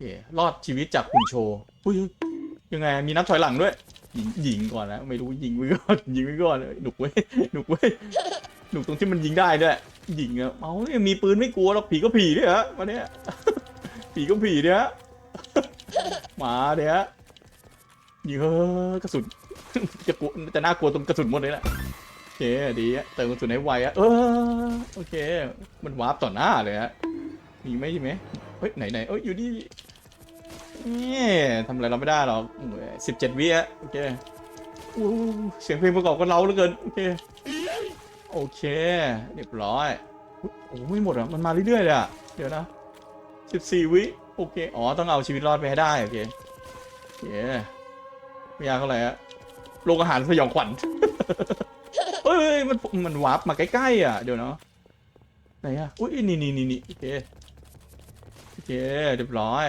ครอดชีวิตจากคุณโชว์อุ้ยยังไง มีนับถอยหลังด้วย ยิงยิงก่อนนะ ไม่รู้ยิงไว้ก่อนยิงไว้ก่อนหนุกเว้ยหนุกเว้ยหนุกตรงที่มันยิงได้ด้วย ยิงอะเอาเนี่ยมีปืนไม่กลัวหรอกผีก็ผีเนี่ยฮะมาเนี่ยผีก็ผีเนี่ยมาเนี่ยยิงเฮ้อกระสุนจะกลัวจะน่ากลัวตรงกระสุนหมดเลยแหละโอเคดีอะเติมกระสุนให้ไวอะเออโอเค มันวาร์ปต่อหน้าเลยฮะมีไหมมีไหมเฮ้ยไหนไหนเอ้ยอยู่นี่ นี่ทำอะไรเราไม่ได้หรอกสิบเจ็ดวิอะโอเคอู้เสียงเพลงประกอบก็เล้าเหลือเกิน โอเค โอเคเรียบร้อยอุ๊ยโอ้ไม่หมดอะ มันมาเรื่อยๆเลยอะ เดี๋ยวนะสิบสี่วิ โอเค อ๋อ ต้องเอาชีวิตรอดไปให้ได้ โอเคโอเคไม่ยากเท่าไหร่อะโรงอาหารสยองขวัญเฮ้ย มัน มันวาร์ปมาใกล้ๆอะ เดี๋ยวนะไหนอะ อุ้ยนี่นี่นี่นี่โอเค โอเค เรียบร้อย